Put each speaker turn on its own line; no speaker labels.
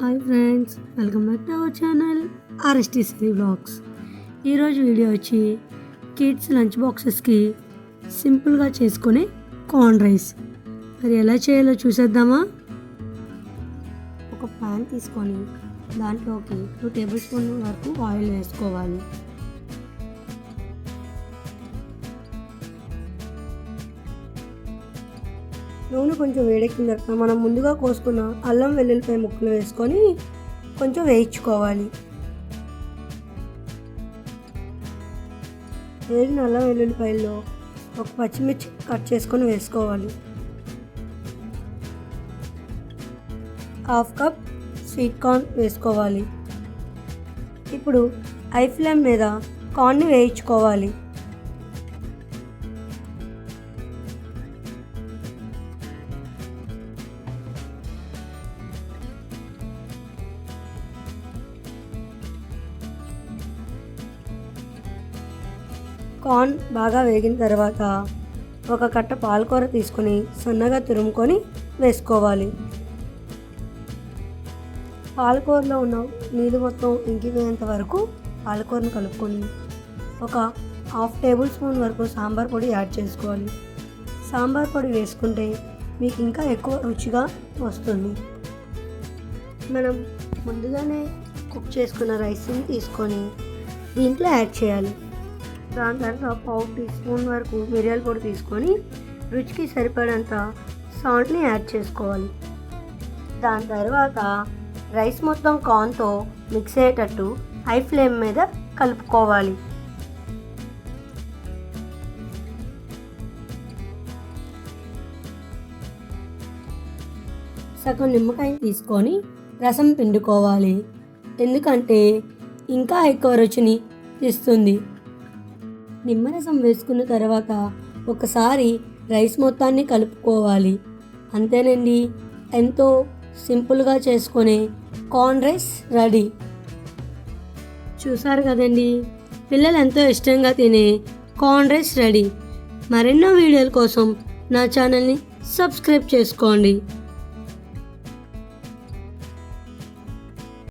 Hi friends welcome back to our channel RSTC blogs ఈరోజు video వచ్చి kids lunch బాక్సెస్కి సింపుల్గా చేసుకునే కార్న్ రైస్ మరి ఎలా చేయాలో చూసేద్దామా? ఒక ప్యాన్ తీసుకొని దాంట్లోకి టూ టేబుల్ స్పూన్ వరకు ఆయిల్ వేసుకోవాలి. నూనె కొంచెం వేడెక్కిన తర్వాత మనం ముందుగా కోసుకున్న అల్లం వెల్లుల్లిపాయ ముక్కలు వేసుకొని కొంచెం వేయించుకోవాలి. వేగిన అల్లం వెల్లుల్లిపాయల్లో ఒక పచ్చిమిర్చి కట్ చేసుకొని వేసుకోవాలి. హాఫ్ కప్ స్వీట్ కార్న్ వేసుకోవాలి. ఇప్పుడు ఐ ఫ్లేమ్ మీద కార్న్ని వేయించుకోవాలి. కార్న్ బాగా వేగిన తర్వాత ఒక కట్ట పాలకూర తీసుకొని సన్నగా తురుముకొని వేసుకోవాలి. పాలకూరలో ఉన్న నీళ్ళు మొత్తం ఇంకిపోయేంత వరకు పాలకూరను కలుపుకొని ఒక హాఫ్ టేబుల్ స్పూన్ వరకు సాంబార్ పొడి యాడ్ చేసుకోవాలి. సాంబార్ పొడి వేసుకుంటే మీకు ఇంకా ఎక్కువ రుచిగా వస్తుంది. మనం ముందుగానే కుక్ చేసుకున్న రైస్ని తీసుకొని దీంట్లో యాడ్ చేయాలి. దాని తర్వాత పావు టీ స్పూన్ వరకు మిరియాల పొడి తీసుకొని రుచికి సరిపడంత సాల్ట్ని యాడ్ చేసుకోవాలి. దాని తర్వాత రైస్ మొత్తం కార్న్తో మిక్స్ అయ్యేటట్టు హై ఫ్లేమ్ మీద కలుపుకోవాలి. సగం నిమ్మకాయ తీసుకొని రసం పిండుకోవాలి. ఎందుకంటే ఇంకా ఎక్కువ రుచిని ఇస్తుంది. నిమ్మరసం వేసుకున్న తర్వాత ఒకసారి రైస్ మొత్తాన్ని కలుపుకోవాలి. అంతేనండి. ఎంతో సింపుల్గా చేసుకునే కార్న్ రైస్ రెడీ. చూసారు కదండి. పిల్లలు ఎంతో ఇష్టంగా తినే కార్న్ రైస్ రెడీ. మరెన్నో వీడియోల కోసం నా ఛానల్ని సబ్స్క్రైబ్ చేసుకోండి.